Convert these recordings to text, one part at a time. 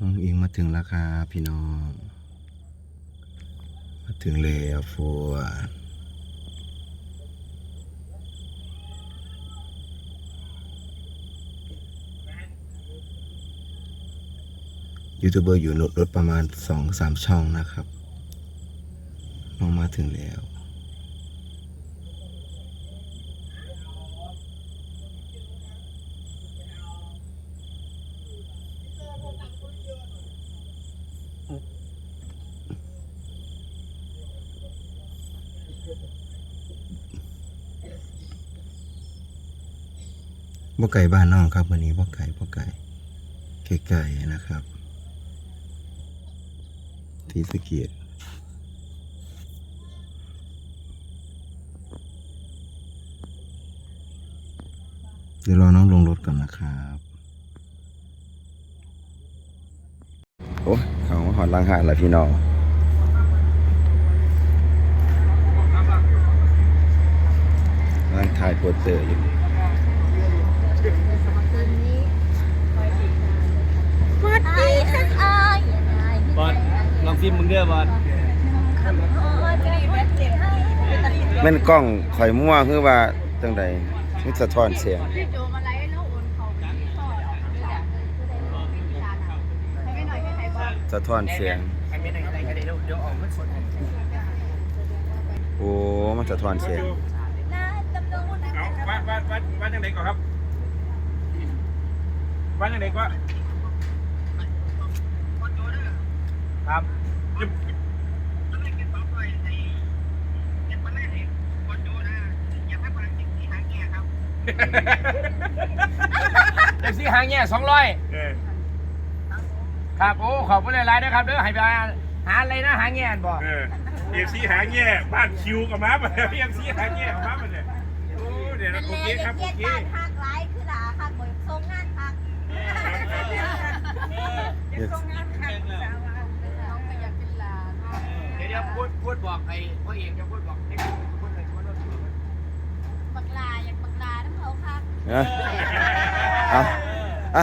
น้องอิงมาถึงแล้วครับพี่น้อง มาถึงแล้วฟัวยูทูบเบอร์อยู่รถรถประมาณสองสามช่องนะครับ น้องมาถึงแล้ว บ่ไก่บ้านน้องครับวันนี้บ่ไก่บ่ไก่ไก่นะครับที่สเกียดเดี๋ยวรอน้องลงรถก่อนนะครับ โอ้เขาหอดลังหาดแล้วพี่น้อง ร่างถ่ายโปสเตอร์อยู่วัดดีค่ะอายบอลลองซิมมึงเด้อบอลแม่นกล้องข่อยมั่วคือว่าจังใดมันสะท้อนเสียงพี่โจมาไล่แล้วโอนเขาไปที่ต่อเดี๋ยวนี่แหละให้ไม่หน่อยให้ใครบ้างสะท้อนเสียง โอ้ มันสะท้อนเสียง น่าจำลองคนนั้น เอา วัดวัดวัดวัดยังไงก่อนครับวัดยังไงก็ครับเด็กซี่หางแง่สองร้อยเออครับโอ้ขอบคุณหลายๆนะครับเด้อให้ไปหาอะไรนะหางแง่บ่เออเอฟซีหาแง่บ้านคิวกับม้ามาแล้วเอฟซีหาแง่กับม้ามาเนี่ยโอ้ เดี๋ยวนะโอเคครับโอเคบ้านพักไร้คือหลาค่ะเหมือนทรงงานพักทรงงานพักน้องก็อยากเป็นหลานเดี๋ยวเดี๋ยวพูดพูดบอกไอ้พ่อเอกจะพูดบอกให้พูดเลยพูดเลยบักลาอยากบักลาน้ำเขาค่ะเอ้ยเอาเอา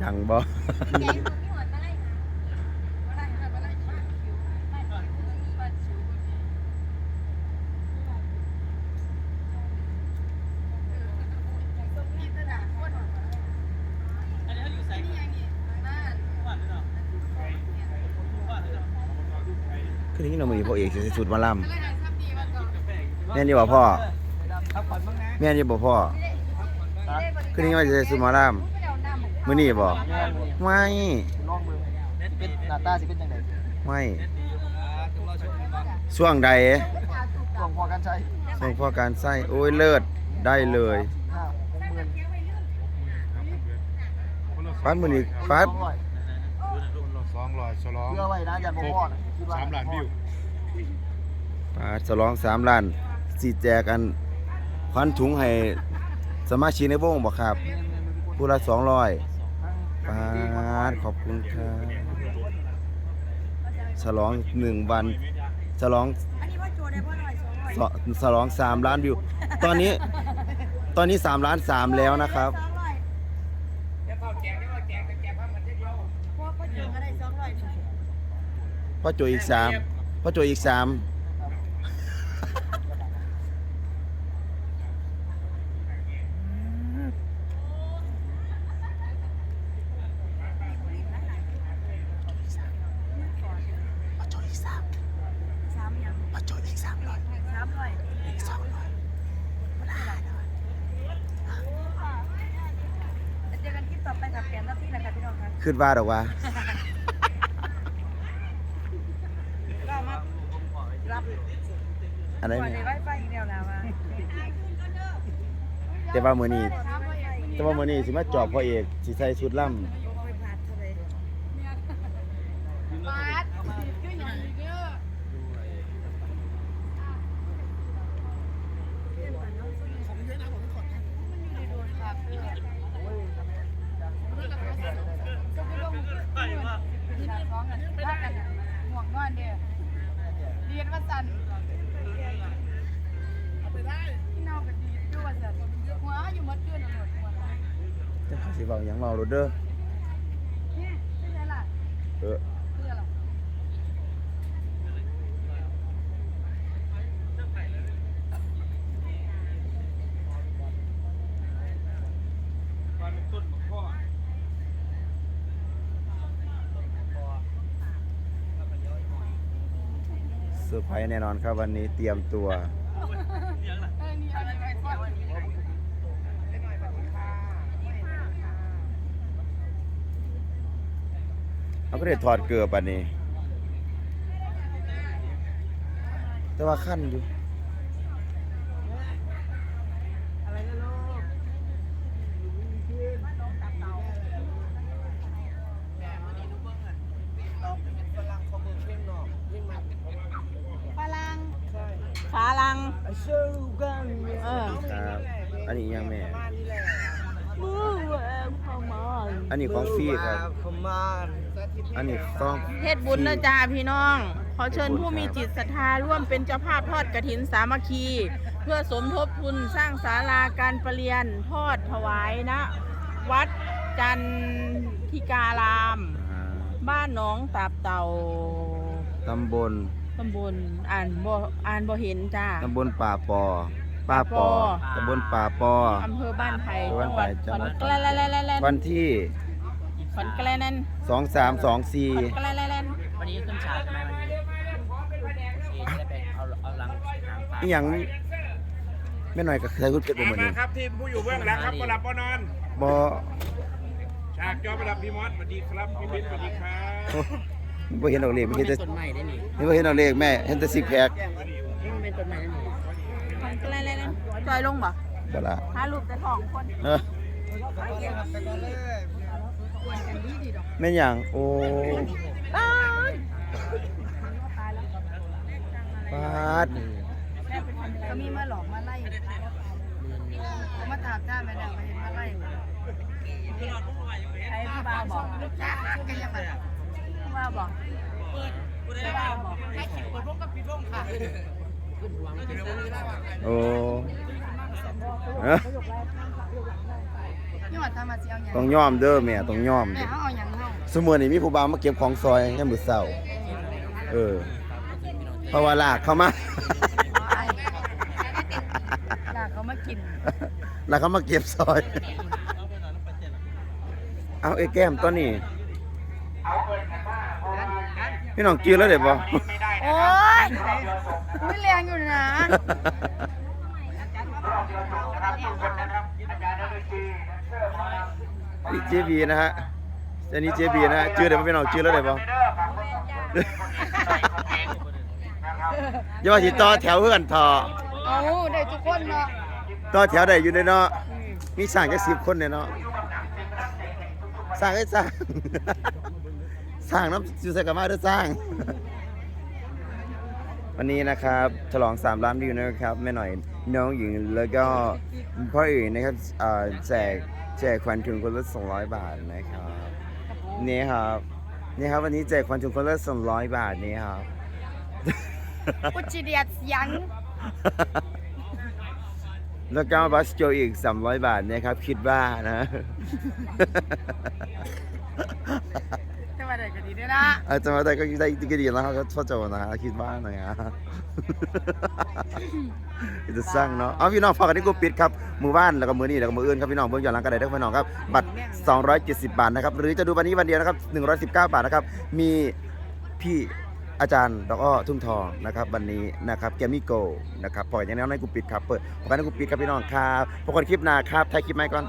จังบ่ แกงคนที่หวนมาไล่หามาไล่หามาไล่หาคิวบ้านคิวบ้านคิว คือนี้เรามือพ่อเอกสิสุดมาล่ำแม่นอยู่บ่พ่อครับผ่อนบ้างนะแม่นอยู่บ่พ่อคือนี้ว่าจะสุดมาล่ำมื้อนี้บ่ไม่ลองมือเป็นหน้าตาสิเป็นยังไงไม่รอชมกันบ้างช่วงใดกล่องพอกันใช้ส่งพ่อการไส้โอ้ยเลิศได้เลยห้าหกหมื่นฟัดมื้อนี้ฟัด สองร้อยสองร้อยสองเพื่อไว้นะยันบ่พอนะคิดว่าสามล้านวิวปาดฉลองสามล้านสิแจกกันควันถุงให้สมาชิกในวงบ่ครับผู้ละ200ปาดขอบคุณครับฉลองหนึ่งวันฉลองอันนี้ว่าโจได้พ่อหน่อยสองร้อยสฉลองสามล้านวิว ตอนนี้ตอนนี้สามล้านสามแล้วนะครับสองร้อยเดี๋ยวเข้าแจกเดี๋ยวเข้าแจกแต่แจกพักมันเดียว พวกก็โจก็ได้สองร้อยพ่อโจอีกสามพ่อโจอีกสามสามยังพ่อโจอีกสามร้อยสามร้อยอีกสองร้อยเจอกันคลิปต่อไปกับเปลี่ยนหน้าที่นะคะพี่น้องครับขึ้นว่าดอกว่า ก็มารับ อันไหนก่อนเนี่ในยไว้ไฟอีกแล้วนะว่าแต่ว่ามื้อนี้แต่ว่ามื้อนี้สิมาจอบพ่อเอกสิใส่ชุดล่ำ บาสก็อย่างนี้เด้อ ที่นี่ฟ้องกันว่ากันห่วงนอนเด้อเรียนว่าสันเอาไปได้ที่เน่ากันดีด้วยว่าสันหัวอยู่มัดเกื้อนหมดหัว จะหาสิเว้าหยังเว้าโลดเด้อเนี่ยไม่ใช่ละเออเซอร์ไพรส์แน่นอนครับวันนี้เตรียมตัว เออนี่อะไรไปก่อน เอาก็ได้ถอดเกลือปันนี้ แต่ว่าขั้นอยู่ฝรั่งขาลังเออครับอันนี้ยังแม่ มือแหวงพมานอันนี้ของฟรีครับ อันนี้ของเฮ็ดบุญนะจ้าพี่น้อง ขอเชิญผู้มีจิตศรัทธาร่วมเป็นเจ้าภาพทอดกระถินสามัคคี เพื่อสมทบทุนสร้างศาลาการประเรียนทอดถวายนะ วัดจันทิการาม อ่าบ้านหน้องตาบเต่าตำบลตำบลอ่านบ่อ่านบ่เห็นจ้า ตำบลป่าปอป่าปอป่าปอ ตำบลป่าปอ อำเภอบ้านไผ่บ้านไผ่จัจังงหหวัวัดดแกลแลแลแลวันที่ ขอนแกลนั่น2324แกลแลแลวันนี้ขึ้นฉากใช่ไหมวันนี้โอเคจะได้ไปเอาเอาลังหางปลาอีหยังแม่หน่อยก็เคยพูดเกิดบ่มามื้อมานี้ครับทีมผู้อยู่เบื้องหลังครับก็หลับก็นอนบ่ฉากจอประดับพี่มอสสวัสดีครับพี่บิ๊กสวัสดีครับบ่เห็นดอกเลขไม่มันเห็นเป็แต่นต้นไม้ได้นี่นี่บ่เห็นดอกเลขแม่เห็นแต่ซิกแพคนี่มันเป็นต้นไม้ได้นี่ขอนแกลแลแลจอยลงบ่บ่ล่ะหารูปแต่ท้องคนเออ แม่นหยังโอ้ปาดก็มีมาหลอกมาไล่เขามาถามจ้าแม่ดามาเห็นมาไล่ใครพี่บ่าวบอกจ้าก็ยังไงพี่ว่าบอกพี่ว่าบอกโอ้เอ้อ นี่ว่าทำมาเจียวอย่างต้องยอมเด้อแม่ต้องยอมแม่เด้อเขาเอาอย่างเฮาสมมุตินี่มีผู้บ่าวมาเก็บของซอยยามมื้อเช้าเออเพราะว่าลากเข้ามาอยากเขามากินแล้วเขามาเก็บซอย เอาไอ้แก้มตัวนี้พี่น้องกินแล้วเด็ดบ่โอ้ยไม่แรงอยู่นะนี่ เจบีนะฮะอันนี้เจบีนะฮะชื่อเด็ดบ่พี่น้องชื่อแล้วเด็ดบ่อย่าว่าสิต่อแถวเพื่อนทอเอาได้ทุกคนเนาะต่อแถวได้อยู่ในเนาะมีสร้างแค่สิบคนเนี่ยเนาะสร้างให้สร้างสร้างน้ำจูใส่กับมาเด้อสร้างวันนี้นะครับฉลอง3ล้านวิวนะครับแม่หน่อยน้องหญิงแล้วก็พ่ออื่นนะครับอ่าแจก แจกควันถุงคนละ200บาทนะครับนี่ครับนี่ครับวันนี้แจกควันถุงคนละ200บาทนี่ครับกุจิเดียดยังแล้วก็บัสโจอีก300บาทนะครับคิดว่านะ จะมาได้ก็ดีด้วยนะอาจารย์ได้ก็ได้ก็ดีแล้วครับก็พ่อโจนะฮะคิดว่าหน่อยฮะจะสร้างเนาะเอาพี่น้องฝากกันที่กูปิดครับมือบ้านแล้วก็มือนี่แล้วก็มืออื่นครับพี่น้องเบิ่งย้อนหลังกันได้เด้อพี่น้องครับบัตร 270 บาทนะครับหรือจะดูวันนี้วันเดียวนะครับ 119 บาทนะครับมีพี่อาจารย์ดอกอ้อทุ่งทองนะครับวันนี้นะครับแกมี่โกนะครับปล่อยอย่างนี้ในกูปิดครับเปิดพบกันในกูปิดครับพี่น้องครับพบกันคลิปหน้าครับถ่ายคลิปไหมก่อน